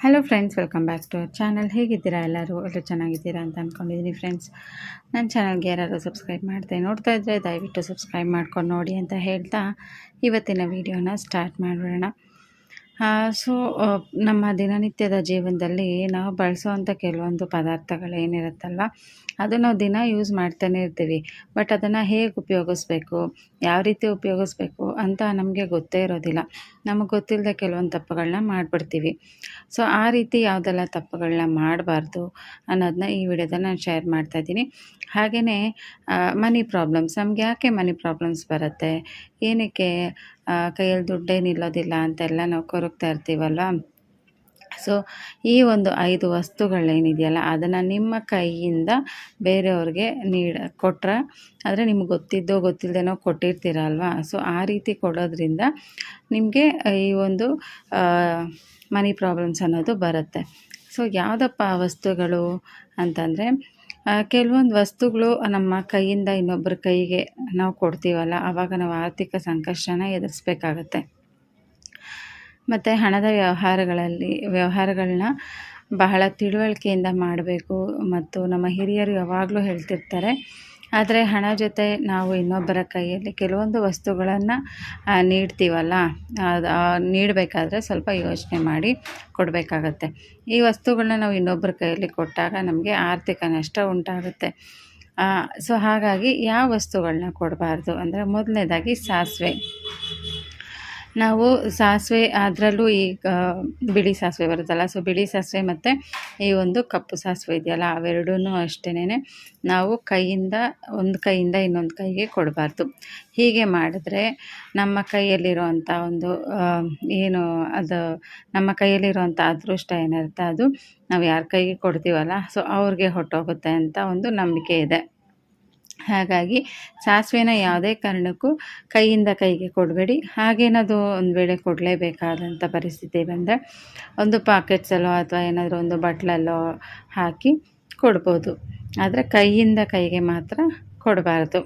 Hello friends welcome back to our channel ಹೇಗಿದ್ದೀರಾ ಎಲ್ಲರೂ? ಎಲ್ಲರೂ ಚೆನ್ನಾಗಿದ್ದೀರಾ ಅಂತ ಅಂದ್ಕೊಂಡಿದ್ದೀನಿ ಫ್ರೆಂಡ್ಸ್ ನನ್ನ ಚಾನಲ್ಗೆ ಯಾರಾದರೂ ಸಬ್ಸ್ಕ್ರೈಬ್ ಮಾಡಿದೆ, ನೋಡ್ತಾ ಇದ್ದರೆ ದಯವಿಟ್ಟು ಸಬ್ಸ್ಕ್ರೈಬ್ ಮಾಡ್ಕೊಂಡು ನೋಡಿ ಅಂತ ಹೇಳ್ತಾ ಇವತ್ತಿನ ವೀಡಿಯೋನ ಸ್ಟಾರ್ಟ್ ಮಾಡೋಣ ಸೊ ನಮ್ಮ ದಿನನಿತ್ಯದ ಜೀವನದಲ್ಲಿ ನಾವು ಬಳಸುವಂಥ ಕೆಲವೊಂದು ಪದಾರ್ಥಗಳೇನಿರುತ್ತಲ್ವ ಅದು ನಾವು ದಿನ ಯೂಸ್ ಮಾಡ್ತಾನೆ ಇರ್ತೀವಿ. ಬಟ್ ಅದನ್ನು ಹೇಗೆ ಉಪಯೋಗಿಸ್ಬೇಕು, ಯಾವ ರೀತಿ ಉಪಯೋಗಿಸ್ಬೇಕು ಅಂತ ನಮಗೆ ಗೊತ್ತೇ ಇರೋದಿಲ್ಲ. ನಮಗೆ ಗೊತ್ತಿಲ್ಲದೆ ಕೆಲವೊಂದು ತಪ್ಪುಗಳನ್ನ ಮಾಡಿಬಿಡ್ತೀವಿ. ಸೊ ಆ ರೀತಿ ಯಾವುದೆಲ್ಲ ತಪ್ಪುಗಳನ್ನ ಮಾಡಬಾರ್ದು ಅನ್ನೋದನ್ನ ಈ ವಿಡಿಯೋದಲ್ಲಿ ನಾನು ಶೇರ್ ಮಾಡ್ತಾಯಿದ್ದೀನಿ ಹಾಗೆಯೇ ಮನಿ ಪ್ರಾಬ್ಲಮ್ಸ್ ನಮ್ಗೆ ಯಾಕೆ ಮನಿ ಪ್ರಾಬ್ಲಮ್ಸ್ ಬರುತ್ತೆ? ಏನಕ್ಕೆ ಕೈಯಲ್ಲಿ ದುಡ್ಡೇನಿಲ್ಲೋದಿಲ್ಲ ಅಂತೆಲ್ಲ ನಾವು ಕೊರಗ್ತಾ ಇರ್ತೀವಲ್ವ? ಸೊ ಈ ಒಂದು ಐದು ವಸ್ತುಗಳೇನಿದೆಯಲ್ಲ, ಅದನ್ನು ನಿಮ್ಮ ಕೈಯಿಂದ ಬೇರೆಯವ್ರಿಗೆ ನೀಡ ಕೊಟ್ಟರೆ ಆದರೆ ನಿಮ್ಗೆ ಗೊತ್ತಿದ್ದೋ ಗೊತ್ತಿಲ್ಲದೇನೋ ಕೊಟ್ಟಿರ್ತೀರ ಅಲ್ವಾ ಸೊ ಆ ರೀತಿ ಕೊಡೋದ್ರಿಂದ ನಿಮಗೆ ಈ ಒಂದು ಮನಿ ಪ್ರಾಬ್ಲಮ್ಸ್ ಅನ್ನೋದು ಬರುತ್ತೆ. ಸೊ ಯಾವುದಪ್ಪ ವಸ್ತುಗಳು ಅಂತಂದರೆ ಕೆಲವೊಂದು ವಸ್ತುಗಳು ನಮ್ಮ ಕೈಯಿಂದ ಇನ್ನೊಬ್ಬರ ಕೈಗೆ ನಾವು ಕೊಡ್ತೀವಲ್ಲ ಆವಾಗ ನಾವು ಆರ್ಥಿಕ ಸಂಕಷ್ಟನ ಎದುರಿಸ್ಬೇಕಾಗತ್ತೆ. ಮತ್ತು ಹಣದ ವ್ಯವಹಾರಗಳಲ್ಲಿ ವ್ಯವಹಾರಗಳನ್ನ ಬಹಳ ತಿಳುವಳಿಕೆಯಿಂದ ಮಾಡಬೇಕು. ಮತ್ತು ನಮ್ಮ ಹಿರಿಯರು ಯಾವಾಗಲೂ ಹೇಳ್ತಿರ್ತಾರೆ ಆದರೆ ಹಣ ಜೊತೆ ನಾವು ಇನ್ನೊಬ್ಬರ ಕೈಯಲ್ಲಿ ಕೆಲವೊಂದು ವಸ್ತುಗಳನ್ನು ನೀಡ್ತೀವಲ್ಲ? ಅದು ನೀಡಬೇಕಾದ್ರೆ ಸ್ವಲ್ಪ ಯೋಚನೆ ಮಾಡಿ ಕೊಡಬೇಕಾಗತ್ತೆ. ಈ ವಸ್ತುಗಳನ್ನ ನಾವು ಇನ್ನೊಬ್ಬರ ಕೈಯಲ್ಲಿ ಕೊಟ್ಟಾಗ ನಮಗೆ ಆರ್ಥಿಕ ನಷ್ಟ ಉಂಟಾಗುತ್ತೆ. ಸೊ ಹಾಗಾಗಿ ಯಾವ ವಸ್ತುಗಳನ್ನ ಕೊಡಬಾರ್ದು ಅಂದರೆ ಮೊದಲನೇದಾಗಿ ಸಾಸಿವೆ. ನಾವು ಸಾಸಿವೆ ಅದರಲ್ಲೂ ಈ ಬಿಳಿ ಸಾಸಿವೆ ಬರುತ್ತಲ್ಲ ಸೊ ಬಿಳಿ ಸಾಸಿವೆ ಮತ್ತು ಈ ಒಂದು ಕಪ್ಪು ಸಾಸಿವೆ ಇದೆಯಲ್ಲ ಅವೆರಡೂ ಅಷ್ಟೇ ನಾವು ಕೈಯಿಂದ, ಒಂದು ಕೈಯಿಂದ ಇನ್ನೊಂದು ಕೈಗೆ ಕೊಡಬಾರ್ದು. ಹೀಗೆ ಮಾಡಿದ್ರೆ ನಮ್ಮ ಕೈಯಲ್ಲಿರುವಂಥ ಒಂದು ಏನು ಅದು, ನಮ್ಮ ಕೈಯಲ್ಲಿರುವಂಥ ಅದೃಷ್ಟ ಏನಿರುತ್ತೆ ಅದು, ನಾವು ಯಾರ ಕೈಗೆ ಕೊಡ್ತೀವಲ್ಲ ಸೊ ಅವ್ರಿಗೆ ಹೊಟ್ಟೋಗುತ್ತೆ ಅಂತ ಒಂದು ನಂಬಿಕೆ ಇದೆ. ಹಾಗಾಗಿ ಸಾಸಿವೆನ ಯಾವುದೇ ಕಾರಣಕ್ಕೂ ಕೈಯಿಂದ ಕೈಗೆ ಕೊಡಬೇಡಿ. ಹಾಗೇನಾದರೂ ಒಂದು ವೇಳೆ ಕೊಡಲೇಬೇಕಾದಂಥ ಪರಿಸ್ಥಿತಿ ಬಂದರೆ ಒಂದು ಪಾಕೆಟ್ಸಲ್ಲೋ ಅಥವಾ ಏನಾದರೂ ಒಂದು ಬಟ್ಲಲ್ಲೋ ಹಾಕಿ ಕೊಡ್ಬೋದು. ಆದರೆ ಕೈಯಿಂದ ಕೈಗೆ ಮಾತ್ರ ಕೊಡಬಾರ್ದು.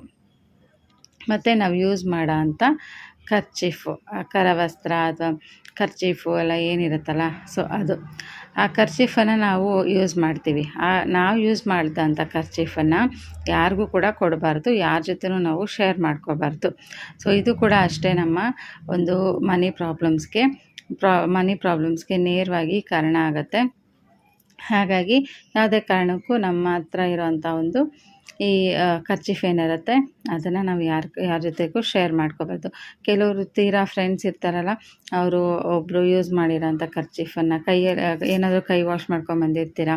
ಮತ್ತು ನಾವು ಯೂಸ್ ಮಾಡೋ ಅಂಥ ಕರ್ಚೀಫು ಕರವಸ್ತ್ರ ಅಥವಾ ಕರ್ಚೀಫು ಎಲ್ಲ ಏನಿರುತ್ತಲ್ಲ ಸೊ ಅದು. ಆ ಕರ್ಚೀಫನ್ನು ನಾವು ಯೂಸ್ ಮಾಡ್ತೀವಿ. ಆ, ನಾವು ಯೂಸ್ ಮಾಡಿದಂಥ ಕರ್ಚೀಫನ್ನು ಯಾರಿಗೂ ಕೂಡ ಕೊಡಬಾರ್ದು, ಯಾರ ಜೊತೆನೂ ನಾವು ಶೇರ್ ಮಾಡ್ಕೋಬಾರ್ದು. ಸೊ ಇದು ಕೂಡ ಅಷ್ಟೇ ನಮ್ಮ ಒಂದು ಮನಿ ಪ್ರಾಬ್ಲಮ್ಸ್ಗೆ ಪ್ರಾ ಮನಿ ಪ್ರಾಬ್ಲಮ್ಸ್ಗೆ ನೇರವಾಗಿ ಕಾರಣ ಆಗುತ್ತೆ. ಹಾಗಾಗಿ ಯಾವುದೇ ಕಾರಣಕ್ಕೂ ನಮ್ಮ ಹತ್ರ ಇರೋವಂಥ ಒಂದು ಈ ಕರ್ಚಿಫ್ ಏನಿರುತ್ತೆ, ಅದನ್ನು ನಾವು ಯಾರ ಯಾರ ಜೊತೆಗೂ ಶೇರ್ ಮಾಡ್ಕೋಬಾರ್ದು. ಕೆಲವರು ತೀರಾ ಫ್ರೆಂಡ್ಸ್ ಇರ್ತಾರಲ್ಲ, ಅವರು ಒಬ್ಬರು ಯೂಸ್ ಮಾಡಿರೋಂಥ ಕರ್ಚಿಫನ್ನು ಕೈಯಲ್ಲಿ ಏನಾದರೂ ಕೈ ವಾಶ್ ಮಾಡ್ಕೊಂಬಂದಿರ್ತೀರ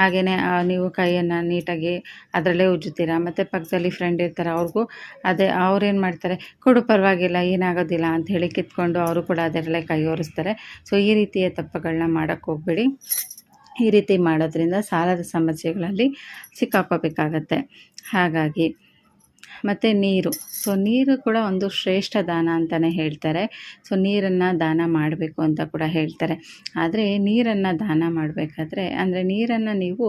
ಹಾಗೆಯೇ ನೀವು ಕೈಯನ್ನು ನೀಟಾಗಿ ಅದರಲ್ಲೇ ಉಜ್ಜುತ್ತೀರ? ಮತ್ತು ಪಕ್ಕದಲ್ಲಿ ಫ್ರೆಂಡ್ ಇರ್ತಾರೆ, ಅವ್ರಿಗೂ ಅದೇ ಅವ್ರೇನು ಮಾಡ್ತಾರೆ, ಕೊಡು ಪರವಾಗಿಲ್ಲ, ಏನಾಗೋದಿಲ್ಲ ಅಂತ ಹೇಳಿ ಕಿತ್ಕೊಂಡು ಅವರು ಕೂಡ ಅದರಲ್ಲೇ ಕೈ ಒರೆಸ್ತಾರೆ. ಸೊ ಈ ರೀತಿಯ ತಪ್ಪುಗಳನ್ನ ಮಾಡೋಕ್ಕೆ ಹೋಗ್ಬೇಡಿ. ಈ ರೀತಿ ಮಾಡೋದ್ರಿಂದ ಸಾಲದ ಸಮಸ್ಯೆಗಳಲ್ಲಿ ಸಿಕ್ಕಾಕೋಬೇಕಾಗತ್ತೆ. ಹಾಗಾಗಿ ಮತ್ತು ನೀರು. ಸೊ, ನೀರು ಕೂಡ ಒಂದು ಶ್ರೇಷ್ಠ ದಾನ ಅಂತಲೇ ಹೇಳ್ತಾರೆ. ಸೊ, ನೀರನ್ನು ದಾನ ಮಾಡಬೇಕು ಅಂತ ಕೂಡ ಹೇಳ್ತಾರೆ. ಆದರೆ ನೀರನ್ನು ದಾನ ಮಾಡಬೇಕಾದ್ರೆ, ಅಂದರೆ ನೀರನ್ನು ನೀವು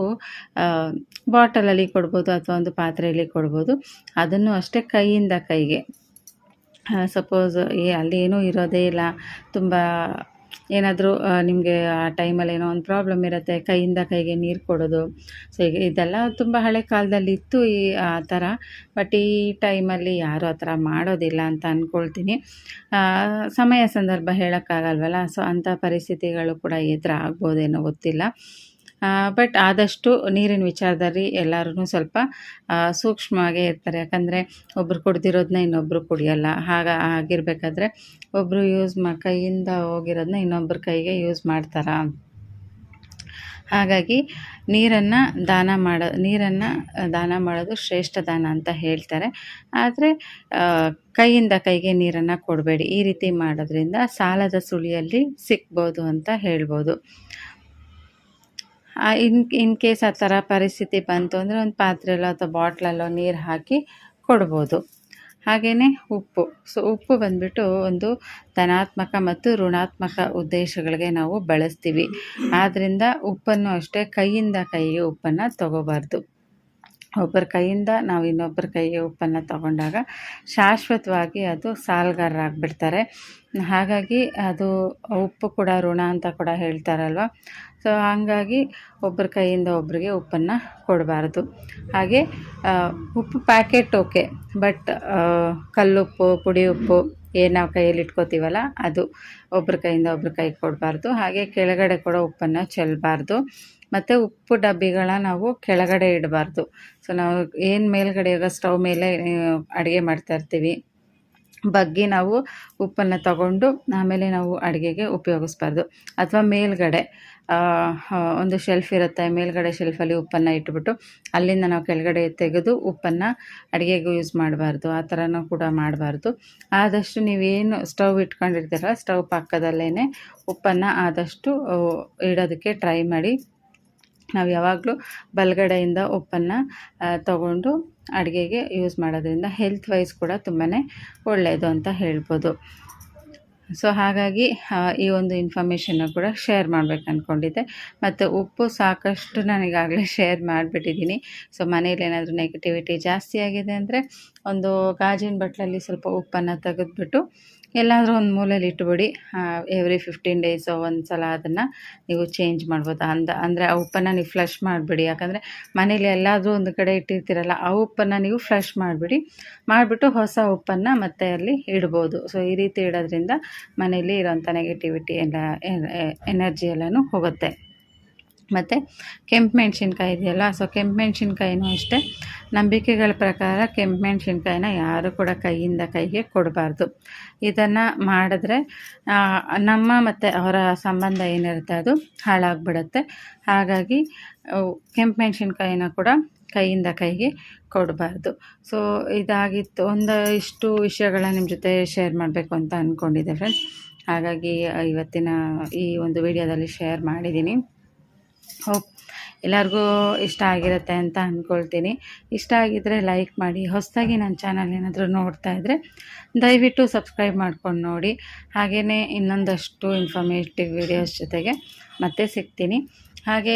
ಬಾಟಲಲ್ಲಿ ಕೊಡ್ಬೋದು ಅಥವಾ ಒಂದು ಪಾತ್ರೆಯಲ್ಲಿ ಕೊಡ್ಬೋದು. ಅದನ್ನು ಅಷ್ಟೇ ಕೈಯಿಂದ ಕೈಗೆ. ಸಪೋಸ್ ಏ ಅಲ್ಲಿ ಏನೂ ಇರೋದೇ ಇಲ್ಲ. ತುಂಬ ಏನಾದರೂ ನಿಮಗೆ ಆ ಟೈಮಲ್ಲಿ ಏನೋ ಒಂದು ಪ್ರಾಬ್ಲಮ್ ಇರುತ್ತೆ, ಕೈಯಿಂದ ಕೈಗೆ ನೀರು ಕೊಡೋದು. ಸೊ ಈಗ ಇದೆಲ್ಲ ತುಂಬ ಹಳೆ ಕಾಲದಲ್ಲಿ ಇತ್ತು ಈ, ಆ ಥರ. ಬಟ್ ಈ ಟೈಮಲ್ಲಿ ಯಾರೂ ಆ ಥರ ಮಾಡೋದಿಲ್ಲ ಅಂತ ಅಂದ್ಕೊಳ್ತೀನಿ ಸಮಯ ಸಂದರ್ಭ ಹೇಳೋಕ್ಕಾಗಲ್ವಲ್ಲ? ಸೊ ಅಂಥ ಪರಿಸ್ಥಿತಿಗಳು ಕೂಡ ಎದುರಾಗ್ಬೋದೇನೋ ಗೊತ್ತಿಲ್ಲ. ಬಟ್ ಆದಷ್ಟು ನೀರಿನ ವಿಚಾರದಲ್ಲಿ ಎಲ್ಲರೂ ಸ್ವಲ್ಪ ಸೂಕ್ಷ್ಮವಾಗೇ ಇರ್ತಾರೆ. ಯಾಕಂದರೆ ಒಬ್ಬರು ಕುಡ್ದಿರೋದನ್ನ ಇನ್ನೊಬ್ಬರು ಕುಡಿಯೋಲ್ಲ. ಹಾಗ ಆಗಿರಬೇಕಾದ್ರೆ ಒಬ್ಬರು ಯೂಸ್ ಮಾ, ಕೈಯಿಂದ ಹೋಗಿರೋದನ್ನ ಇನ್ನೊಬ್ಬರ ಕೈಗೆ ಯೂಸ್ ಮಾಡ್ತಾರೆ? ಹಾಗಾಗಿ ನೀರನ್ನು ದಾನ ಮಾಡೋ, ನೀರನ್ನು ದಾನ ಮಾಡೋದು ಶ್ರೇಷ್ಠ ದಾನ ಅಂತ ಹೇಳ್ತಾರೆ. ಆದರೆ ಕೈಯಿಂದ ಕೈಗೆ ನೀರನ್ನು ಕೊಡಬೇಡಿ. ಈ ರೀತಿ ಮಾಡೋದ್ರಿಂದ ಸಾಲದ ಸುಳಿಯಲ್ಲಿ ಸಿಗ್ಬೋದು ಅಂತ ಹೇಳ್ಬೋದು. ಇನ್ ಇನ್ ಕೇಸ್ ಆ ಥರ ಪರಿಸ್ಥಿತಿ ಬಂತು ಅಂದರೆ ಒಂದು ಪಾತ್ರೆಯಲ್ಲೋ ಅಥವಾ ಬಾಟ್ಲಲ್ಲೋ ನೀರು ಹಾಕಿ ಕೊಡ್ಬೋದು. ಹಾಗೆಯೇ ಉಪ್ಪು. ಸೊ ಉಪ್ಪು ಬಂದ್ಬಿಟ್ಟು ಒಂದು ಧನಾತ್ಮಕ ಮತ್ತು ಋಣಾತ್ಮಕ ಉದ್ದೇಶಗಳಿಗೆ ನಾವು ಬಳಸ್ತೀವಿ. ಆದ್ದರಿಂದ ಉಪ್ಪನ್ನು ಅಷ್ಟೇ ಕೈಯಿಂದ ಕೈಗೆ ಉಪ್ಪನ್ನು ತಗೋಬಾರ್ದು. ಒಬ್ಬರ ಕೈಯಿಂದ ನಾವು ಇನ್ನೊಬ್ಬರ ಕೈಗೆ ಉಪ್ಪನ್ನು ತಗೊಂಡಾಗ ಶಾಶ್ವತವಾಗಿ ಅದು ಸಾಲ್ಗಾರರಾಗ್ಬಿಡ್ತಾರೆ ಹಾಗಾಗಿ ಅದು ಉಪ್ಪು ಕೂಡ ಋಣ ಅಂತ ಕೂಡ ಹೇಳ್ತಾರಲ್ವ? ಸೊ ಹಾಗಾಗಿ ಒಬ್ಬರ ಕೈಯಿಂದ ಒಬ್ಬರಿಗೆ ಉಪ್ಪನ್ನು ಕೊಡಬಾರ್ದು. ಹಾಗೆ ಉಪ್ಪು ಪ್ಯಾಕೆಟ್ ಓಕೆ ಬಟ್ ಕಲ್ಲುಪ್ಪು ಪುಡಿ ಉಪ್ಪು ಏನು ನಾವು ಕೈಯಲ್ಲಿ ಇಟ್ಕೋತೀವಲ್ಲ, ಅದು ಒಬ್ಬರ ಕೈಯಿಂದ ಒಬ್ಬರ ಕೈಗೆ ಕೊಡಬಾರ್ದು. ಹಾಗೆ ಕೆಳಗಡೆ ಕೂಡ ಉಪ್ಪನ್ನು ಚೆಲ್ಲಬಾರ್ದು ಮತ್ತು ಉಪ್ಪು ಡಬ್ಬಿಗಳನ್ನ ನಾವು ಕೆಳಗಡೆ ಇಡಬಾರ್ದು. ಸೊ ನಾವು ಏನು ಮೇಲ್ಗಡೆ ಈಗ ಸ್ಟವ್ ಮೇಲೆ ಅಡುಗೆ ಮಾಡ್ತಾ ಇರ್ತೀವಿ. ಬಗ್ಗಿ ನಾವು ಉಪ್ಪನ್ನು ತಗೊಂಡು ಆಮೇಲೆ ನಾವು ಅಡುಗೆಗೆ ಉಪಯೋಗಿಸ್ಬಾರ್ದು. ಅಥವಾ ಮೇಲ್ಗಡೆ ಒಂದು ಶೆಲ್ಫ್ ಇರುತ್ತೆ, ಮೇಲ್ಗಡೆ ಶೆಲ್ಫಲ್ಲಿ ಉಪ್ಪನ್ನು ಇಟ್ಬಿಟ್ಟು ಅಲ್ಲಿಂದ ನಾವು ಕೆಳಗಡೆ ತೆಗೆದು ಉಪ್ಪನ್ನು ಅಡುಗೆಗೂ ಯೂಸ್ ಮಾಡಬಾರ್ದು, ಆ ಥರನೂ ಕೂಡ ಮಾಡಬಾರ್ದು. ಆದಷ್ಟು ನೀವೇನು ಸ್ಟವ್ ಇಟ್ಕೊಂಡಿರ್ತೀರ ಸ್ಟವ್ ಪಕ್ಕದಲ್ಲೇ ಉಪ್ಪನ್ನು ಆದಷ್ಟು ಇಡೋದಕ್ಕೆ ಟ್ರೈ ಮಾಡಿ. ನಾವು ಯಾವಾಗಲೂ ಬಲಗಡೆಯಿಂದ ಉಪ್ಪನ್ನು ತಗೊಂಡು ಅಡುಗೆಗೆ ಯೂಸ್ ಮಾಡೋದ್ರಿಂದ ಹೆಲ್ತ್ ವೈಸ್ ಕೂಡ ತುಂಬಾ ಒಳ್ಳೆಯದು ಅಂತ ಹೇಳ್ಬೋದು. ಸೊ ಹಾಗಾಗಿ ಈ ಒಂದು ಇನ್ಫಾರ್ಮೇಷನ್ನ ಕೂಡ ಶೇರ್ ಮಾಡ್ಬೇಕು ಅಂದ್ಕೊಂಡಿದ್ದೆ ಮತ್ತು ಉಪ್ಪು ಸಾಕಷ್ಟು ನನಗಾಗಲೇ ಶೇರ್ ಮಾಡಿಬಿಟ್ಟಿದ್ದೀನಿ. ಸೊ ಮನೇಲಿ ಏನಾದರೂ ನೆಗೆಟಿವಿಟಿ ಜಾಸ್ತಿ ಆಗಿದೆ ಅಂದರೆ, ಒಂದು ಗಾಜಿನ ಬಟ್ಲಲ್ಲಿ ಸ್ವಲ್ಪ ಉಪ್ಪನ್ನು ತೆಗೆದ್ಬಿಟ್ಟು ಎಲ್ಲಾದರೂ ಒಂದು ಮೂಲೆಯಲ್ಲಿ ಇಟ್ಬಿಡಿ. ಎವ್ರಿ ಫಿಫ್ಟೀನ್ ಡೇಸ್ ಒಂದು ಸಲ ಅದನ್ನು ನೀವು ಚೇಂಜ್ ಮಾಡ್ಬೋದು. ಅಂದ, ಅಂದರೆ ಆ ಉಪ್ಪನ್ನು ನೀವು ಫ್ಲಶ್ ಮಾಡಿಬಿಡಿ. ಯಾಕಂದರೆ ಮನೇಲಿ ಎಲ್ಲಾದರೂ ಒಂದು ಕಡೆ ಇಟ್ಟಿರ್ತೀರಲ್ಲ, ಆ ಉಪ್ಪನ್ನು ನೀವು ಫ್ಲಶ್ ಮಾಡಿಬಿಡಿ. ಮಾಡಿಬಿಟ್ಟು ಹೊಸ ಉಪ್ಪನ್ನು ಮತ್ತೆ ಅಲ್ಲಿ ಇಡ್ಬೋದು. ಸೊ ಈ ರೀತಿ ಇಡೋದ್ರಿಂದ ಮನೇಲಿ ಇರೋಂಥ ನೆಗೆಟಿವಿಟಿ ಎಲ್ಲ ಎನರ್ಜಿ ಎಲ್ಲನೂ ಹೋಗುತ್ತೆ. ಮತ್ತು ಕೆಂಪು ಮೆಣಸಿನ್ಕಾಯಿ ಇದೆಯಲ್ಲ ಸೊ ಕೆಂಪು ಮೆಣಸಿನ್ಕಾಯಿನೂ ಅಷ್ಟೇ. ನಂಬಿಕೆಗಳ ಪ್ರಕಾರ ಕೆಂಪು ಮೆಣಸಿನ್ಕಾಯಿನ ಯಾರೂ ಕೂಡ ಕೈಯಿಂದ ಕೈಗೆ ಕೊಡಬಾರ್ದು. ಇದನ್ನು ಮಾಡಿದ್ರೆ ನಮ್ಮ ಮತ್ತು ಅವರ ಸಂಬಂಧ ಏನಿರುತ್ತೆ ಅದು ಹಾಳಾಗ್ಬಿಡುತ್ತೆ. ಹಾಗಾಗಿ ಕೆಂಪು ಮೆಣಸಿನ್ಕಾಯಿನ ಕೂಡ ಕೈಯಿಂದ ಕೈಗೆ ಕೊಡಬಾರ್ದು. ಸೊ ಇದಾಗಿತ್ತು. ಒಂದು, ಇಷ್ಟು ವಿಷಯಗಳನ್ನ ನಿಮ್ಮ ಜೊತೆ ಶೇರ್ ಮಾಡಬೇಕು ಅಂತ ಅಂದ್ಕೊಂಡಿದ್ದೆ ಫ್ರೆಂಡ್ಸ್ ಹಾಗಾಗಿ ಇವತ್ತಿನ ಈ ಒಂದು ವಿಡಿಯೋದಲ್ಲಿ ಶೇರ್ ಮಾಡಿದ್ದೀನಿ. ಹೋಪ್ ಎಲ್ಲರಿಗೂ ಇಷ್ಟ ಆಗಿರುತ್ತೆ ಅಂತ ಅಂದ್ಕೊಳ್ತೀನಿ ಇಷ್ಟ ಆಗಿದ್ದರೆ ಲೈಕ್ ಮಾಡಿ. ಹೊಸದಾಗಿ ನನ್ನ ಚಾನಲ್ ಏನಾದರೂ ನೋಡ್ತಾ ಇದ್ದರೆ ದಯವಿಟ್ಟು ಸಬ್ಸ್ಕ್ರೈಬ್ ಮಾಡ್ಕೊಂಡು ನೋಡಿ. ಹಾಗೆಯೇ ಇನ್ನೊಂದಷ್ಟು ಇನ್ಫಾರ್ಮೇಟಿವ್ ವಿಡಿಯೋಸ್ ಜೊತೆಗೆ ಮತ್ತೆ ಸಿಗ್ತೀನಿ. ಹಾಗೆ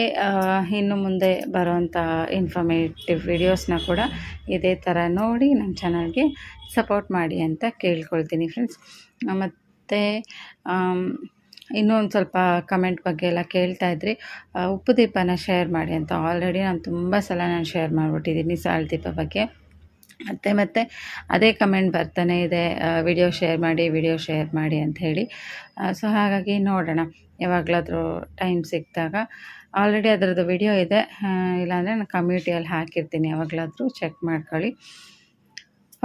ಇನ್ನು ಮುಂದೆ ಬರೋವಂಥ ಇನ್ಫಾರ್ಮೇಟಿವ್ ವಿಡಿಯೋಸ್ನ ಕೂಡ ಇದೇ ಥರ ನೋಡಿ ನನ್ನ ಚಾನಲ್ಗೆ ಸಪೋರ್ಟ್ ಮಾಡಿ ಅಂತ ಕೇಳ್ಕೊಳ್ತೀನಿ ಫ್ರೆಂಡ್ಸ್ ಮತ್ತು ಇನ್ನೂ ಒಂದು ಸ್ವಲ್ಪ ಕಮೆಂಟ್ ಬಗ್ಗೆ ಎಲ್ಲ ಕೇಳ್ತಾ ಇದ್ರಿ. ಉಪ್ಪು ದೀಪನ ಶೇರ್ ಮಾಡಿ ಅಂತ. ಆಲ್ರೆಡಿ ನಾನು ತುಂಬ ಸಲ ನಾನು ಶೇರ್ ಮಾಡಿಬಿಟ್ಟಿದ್ದೀನಿ ಸಾಲ್ ದೀಪ ಬಗ್ಗೆ. ಮತ್ತೆ ಮತ್ತೆ ಅದೇ ಕಮೆಂಟ್ ಬರ್ತಾನೆ ಇದೆ. ವಿಡಿಯೋ ಶೇರ್ ಮಾಡಿ ವಿಡಿಯೋ ಶೇರ್ ಮಾಡಿ ಅಂತ ಹೇಳಿ. ಸೊ ಹಾಗಾಗಿ ನೋಡೋಣ. ಯಾವಾಗಲಾದರೂ ಟೈಮ್ ಸಿಕ್ಕಿದಾಗ. ಆಲ್ರೆಡಿ ಅದರದ್ದು ವಿಡಿಯೋ ಇದೆ. ಇಲ್ಲಾಂದರೆ ನಾನು ಕಮ್ಯುನಿಟಿಯಲ್ಲಿ ಹಾಕಿರ್ತೀನಿ. ಯಾವಾಗಲಾದರೂ ಚೆಕ್ ಮಾಡ್ಕೊಳ್ಳಿ.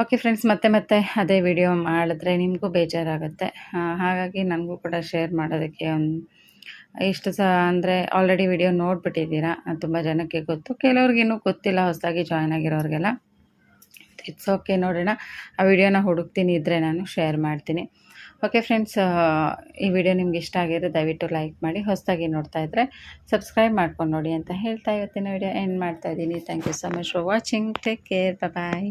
ಓಕೆ ಫ್ರೆಂಡ್ಸ್ ಮತ್ತೆ ಮತ್ತೆ ಅದೇ ವಿಡಿಯೋ ಮಾಡಿದ್ರೆ ನಿಮಗೂ ಬೇಜಾರಾಗುತ್ತೆ. ಹಾಗಾಗಿ ನನಗೂ ಕೂಡ ಶೇರ್ ಮಾಡೋದಕ್ಕೆ ಒಂದು ಇಷ್ಟು ಸಹ ಅಂದರೆ ಆಲ್ರೆಡಿ ವಿಡಿಯೋ ನೋಡಿಬಿಟ್ಟಿದ್ದೀರಾ. ತುಂಬ ಜನಕ್ಕೆ ಗೊತ್ತು. ಕೆಲವ್ರಿಗಿನ್ನೂ ಗೊತ್ತಿಲ್ಲ, ಹೊಸದಾಗಿ ಜಾಯ್ನ್ ಆಗಿರೋರಿಗೆಲ್ಲ. ಇಟ್ಸ್ ಓಕೆ ನೋಡೋಣ. ಆ ವಿಡಿಯೋನ ಹುಡುಕ್ತೀನಿ ಇದ್ದರೆ ನಾನು ಶೇರ್ ಮಾಡ್ತೀನಿ. ಓಕೆ ಫ್ರೆಂಡ್ಸ್ ಈ ವಿಡಿಯೋ ನಿಮ್ಗೆ ಇಷ್ಟ ಆಗಿದ್ರೆ ದಯವಿಟ್ಟು ಲೈಕ್ ಮಾಡಿ, ಹೊಸದಾಗಿ ನೋಡ್ತಾ ಇದ್ದರೆ ಸಬ್ಸ್ಕ್ರೈಬ್ ಮಾಡ್ಕೊಂಡು ನೋಡಿ ಅಂತ ಹೇಳ್ತಾ ಇವತ್ತಿನ ವಿಡಿಯೋ ಎಂಡ್ ಮಾಡ್ತಾ ಇದ್ದೀನಿ. Thank you so much for watching take care bye